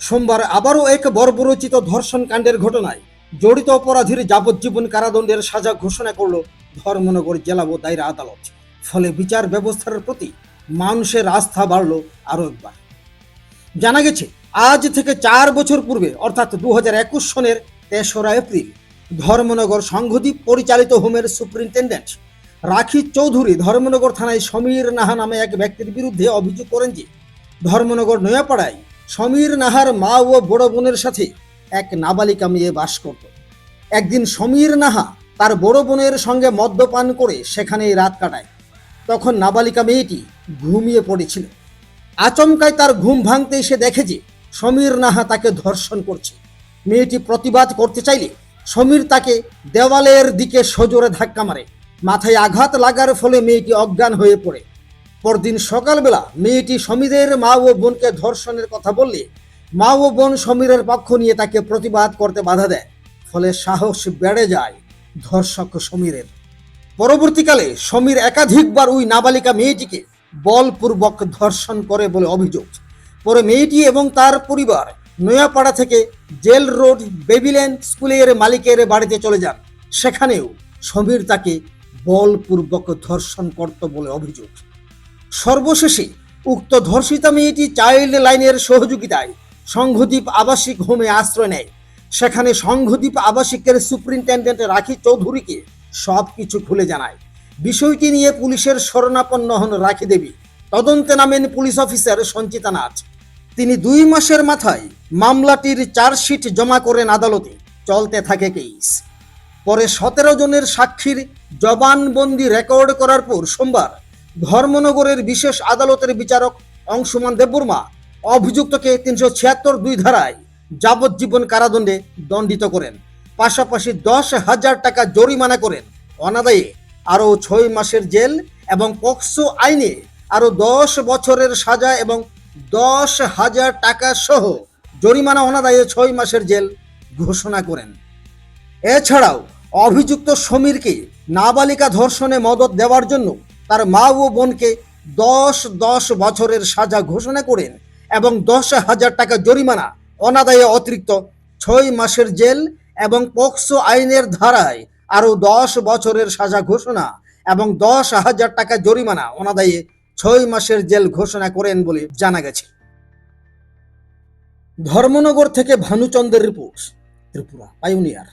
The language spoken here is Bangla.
সোমবার আবারও এক বর্বরচিত ধর্ষণ কাণ্ডের ঘটনায় জড়িত অপরাধীর যাবজ্জীবন কারাদণ্ডের সাজা ঘোষণা করল ধর্মনগর জেলা ও দায়রা আদালত। ফলে বিচার ব্যবস্থার প্রতি মানুষের আস্থা বাড়ল আরও একবার। জানা গেছে, আজ থেকে চার বছর পূর্বে, অর্থাৎ দু সনের তেসরা এপ্রিল, ধর্মনগর সংঘদ্বীপ পরিচালিত হোমের সুপ্রিনটেন্ডেন্ট রাখি চৌধুরী ধর্মনগর থানায় সমীর নাহা নামে এক ব্যক্তির বিরুদ্ধে অভিযোগ করেন যে, ধর্মনগর নয়াপাড়ায় সমীর নাহার মা ও বড় বোনের সাথে এক নাবালিকা মেয়ে বাস করত। একদিন সমীর নাহা তার বড় বোনের সঙ্গে মদ্যপান করে সেখানেই রাত কাটায়। তখন নাবালিকা মেয়েটি ঘুমিয়ে পড়েছিল। আচমকায় তার ঘুম ভাঙতে এসে দেখে যে সমীর নাহা তাকে ধর্ষণ করছে। মেয়েটি প্রতিবাদ করতে চাইলে সমীর তাকে দেওয়ালের দিকে সজোরে ধাক্কা মারে। মাথায় আঘাত লাগার ফলে মেয়েটি অজ্ঞান হয়ে পড়ে। পরদিন সকালবেলা মেয়েটি সমীরের মা ও বোনকে ধর্ষণের কথা বললে মা ও বোন সমীরের পক্ষ নিয়ে তাকে প্রতিবাদ করতে বাধা দেয়। ফলে সাহস বেড়ে যায় ধর্ষক সমীরের। পরবর্তীকালে সমীর একাধিকবার ওই নাবালিকা মেয়েটিকে বলপূর্বক ধর্ষণ করে বলে অভিযোগ। পরে মেয়েটি এবং তার পরিবার নয়াপাড়া থেকে জেল রোড বেবিল্যান্ড স্কুলের মালিকের বাড়িতে চলে যান। সেখানেও সমীর তাকে বলপূর্বক ধর্ষণ করত বলে অভিযোগ। সর্বশেষে উক্ত ধর্ষিতা মেয়েটি চাইল্ড লাইনের সহযোগিতায় সংঘদ্বীপ আবাসিক হোমে আশ্রয় নেয়। সেখানে সংঘদ্বীপ আবাসিকের সুপ্রিনটেন্ডেন্ট রাখি চৌধুরীকে সব কিছু খুলে জানায়। বিষয়টি নিয়ে পুলিশের শরণাপন্ন হন রাখি দেবী। তদন্তে নামেন পুলিশ অফিসার সঞ্চিতা নাথ। তিনি দুই মাসের মাথায় মামলাটির চার্জশিট জমা করেন আদালতে। চলতে থাকে কেস। পরে সতেরো জনের সাক্ষীর জবানবন্দি রেকর্ড করার পর সোমবার ধর্মনগরের বিশেষ আদালতের বিচারক অংশুমান দেববর্মা অভিযুক্তকে তিনশো ছিয়াত্তর দুই ধারায় যাবজ্জীবন কারাদণ্ডে দণ্ডিত করেন। পাশাপাশি দশ হাজার টাকা জরিমানা করেন। অনাদায়ে আরও ছয় মাসের জেল এবং পক্সো আইনে আরও দশ বছরের সাজা এবং দশ হাজার টাকা সহ জরিমানা অনাদায়ে ছয় মাসের জেল ঘোষণা করেন। এছাড়াও অভিযুক্ত সমীরকে নাবালিকা ধর্ষণে মদত দেওয়ার জন্য তার মা ও বোনকে দশ দশ বছরের সাজা ঘোষণা করেন এবং দশ হাজার টাকা জরিমানা, অনাদায়ে অতিরিক্ত ছয় মাসের জেল এবং পক্সো আইনের ধারায় আরও দশ বছরের সাজা ঘোষণা এবং দশ হাজার টাকা জরিমানা, অনাদায়ে ছয় মাসের জেল ঘোষণা করেন বলে জানা গেছে। ধর্মনগর থেকে ভানুচন্দ্রের রিপোর্ট, ত্রিপুরা পাইওনিয়ার